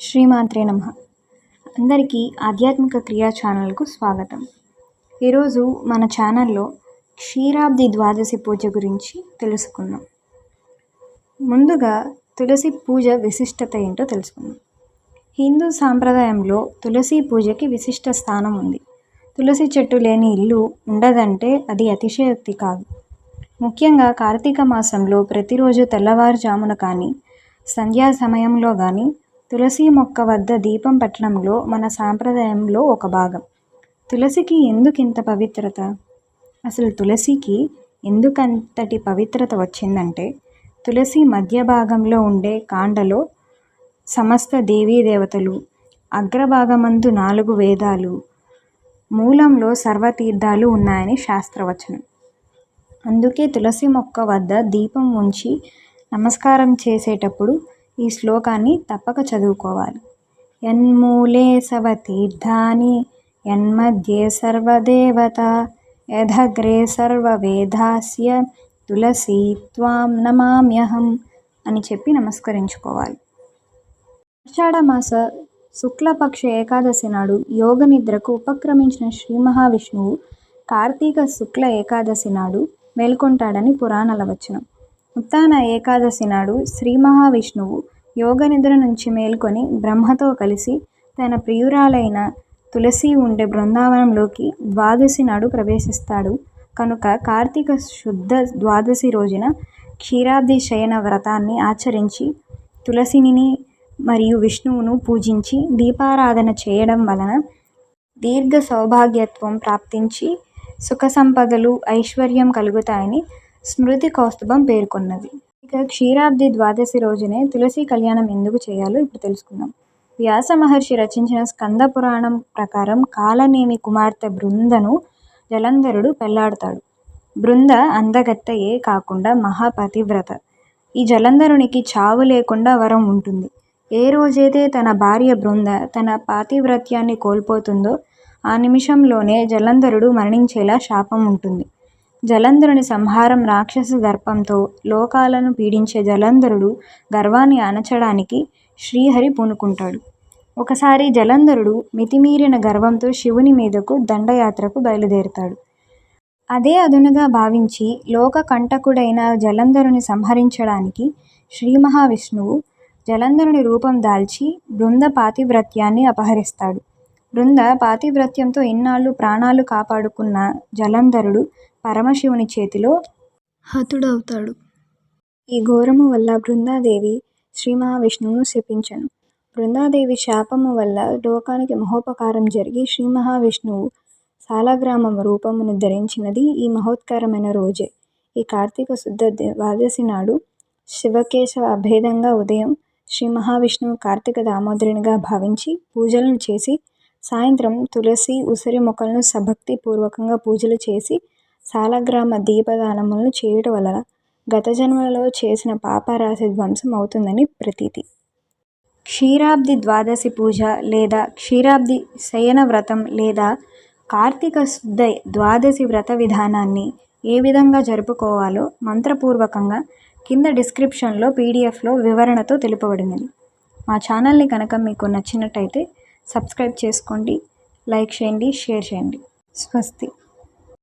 శ్రీమాత్రే నమ. అందరికీ ఆధ్యాత్మిక క్రియా ఛానల్కు స్వాగతం. ఈరోజు మన ఛానల్లో క్షీరాబ్ది ద్వాదశి పూజ గురించి తెలుసుకుందాం. ముందుగా తులసి పూజ విశిష్టత ఏంటో తెలుసుకుందాం. హిందూ సాంప్రదాయంలో తులసి పూజకి విశిష్ట స్థానం ఉంది. తులసి చెట్టు లేని ఇల్లు ఉండదంటే అది అతిశయోక్తి కాదు. ముఖ్యంగా కార్తీక మాసంలో ప్రతిరోజు తెల్లవారుజామున కానీ సంధ్యా సమయంలో కానీ తులసి మొక్క వద్ద దీపం పెట్టడంలో మన సాంప్రదాయంలో ఒక భాగం. తులసికి ఎందుకింత పవిత్రత? అసలు తులసికి ఎందుకంతటి పవిత్రత వచ్చిందంటే తులసి మధ్య భాగంలో ఉండే కాండలో సమస్త దేవీ దేవతలు అగ్రభాగమందు నాలుగు వేదాలు మూలంలో సర్వతీర్థాలు ఉన్నాయని శాస్త్రవచనం. అందుకే తులసి మొక్క వద్ద దీపం ఉంచి నమస్కారం చేసేటప్పుడు ఈ శ్లోకాన్ని తప్పక చదువుకోవాలి. యన్మూలే సవతీర్థాని యన్మధ్యే సర్వదేవత యథగ్రే సర్వవేదాస్య తులసి త్వాం నమామ్యహం అని చెప్పి నమస్కరించుకోవాలి. ఆషాఢమాస శుక్లపక్ష ఏకాదశి నాడు యోగ నిద్రకు ఉపక్రమించిన శ్రీ మహావిష్ణువు కార్తీక శుక్ల ఏకాదశి నాడు మేల్కొంటాడని పురాణాల వచనం. ఉత్తాన ఏకాదశి నాడు శ్రీ మహావిష్ణువు యోగ నిద్ర నుంచి మేల్కొని బ్రహ్మతో కలిసి తన ప్రియురాలైన తులసి ఉండే బృందావనంలోకి ద్వాదశి నాడు ప్రవేశిస్తాడు. కనుక కార్తీక శుద్ధ ద్వాదశి రోజున క్షీరాబ్ది శయన వ్రతాన్ని ఆచరించి తులసిని మరియు విష్ణువును పూజించి దీపారాధన చేయడం వలన దీర్ఘ సౌభాగ్యత్వం ప్రాప్తించి సుఖ సంపదలు ఐశ్వర్యం కలుగుతాయని స్మృతి కౌస్తుభం పేర్కొన్నది. ఇక క్షీరాబ్ది ద్వాదశి రోజునే తులసి కళ్యాణం ఎందుకు చేయాలో ఇప్పుడు తెలుసుకుందాం. వ్యాస మహర్షి రచించిన స్కంద పురాణం ప్రకారం కాలనేమి కుమార్తె బృందను జలంధరుడు పెళ్ళాడతాడు. బృంద అందగత్తయే కాకుండా మహాపతివ్రత. ఈ జలంధరునికి చావు లేకుండా వరం ఉంటుంది. ఏ రోజైతే తన భార్య బృంద తన పాతివ్రత్యాన్ని కోల్పోతుందో ఆ నిమిషంలోనే జలంధరుడు మరణించేలా శాపం ఉంటుంది. జలంధరుని సంహారం రాక్షస దర్పంతో లోకాలను పీడించే జలంధరుడు గర్వాన్ని అణచడానికి శ్రీహరి పూనుకుంటాడు. ఒకసారి జలంధరుడు మితిమీరిన గర్వంతో శివుని మీదకు దండయాత్రకు బయలుదేరుతాడు. అదే అదునుగా భావించి లోక కంటకుడైన జలంధరుని సంహరించడానికి శ్రీ మహావిష్ణువు జలంధరుని రూపం దాల్చి బృంద పాతివ్రత్యాన్ని అపహరిస్తాడు. బృంద పాతివ్రత్యంతో ఇన్నాళ్ళు ప్రాణాలు కాపాడుకున్న జలంధరుడు పరమశివుని చేతిలో హతుడవుతాడు. ఈ ఘోరము వల్ల బృందాదేవి శ్రీ మహావిష్ణువును శపించను. బృందాదేవి శాపము వల్ల లోకానికి మహోపకారం జరిగి శ్రీ మహావిష్ణువు సాలగ్రామం రూపమును ధరించినది ఈ మహోత్కరమైన రోజే. ఈ కార్తీక శుద్ధ ద్వాదశి నాడు శివకేశవ అభేదంగా ఉదయం శ్రీ మహావిష్ణువు కార్తీక దామోదరునిగా భావించి పూజలను చేసి సాయంత్రం తులసి ఉసిరి మొక్కలను సభక్తి పూర్వకంగా పూజలు చేసి సాలగ్రామ దీపదానములను చేయుట వలన గత జన్మలలో చేసిన పాపరాశి ధ్వంసం అవుతుందని ప్రతీతి. క్షీరాబ్ది ద్వాదశి పూజ లేదా క్షీరాబ్ది శయన వ్రతం లేదా కార్తీక శుద్ధ ద్వాదశి వ్రత విధానాన్ని ఏ విధంగా జరుపుకోవాలో మంత్రపూర్వకంగా కింద డిస్క్రిప్షన్లో పీడిఎఫ్లో వివరణతో తెలుపబడినది. మా ఛానల్ని కనుక మీకు నచ్చినట్టయితే సబ్స్క్రైబ్ చేసుకోండి లైక్ చేయండి షేర్ చేయండి. స్వస్తి.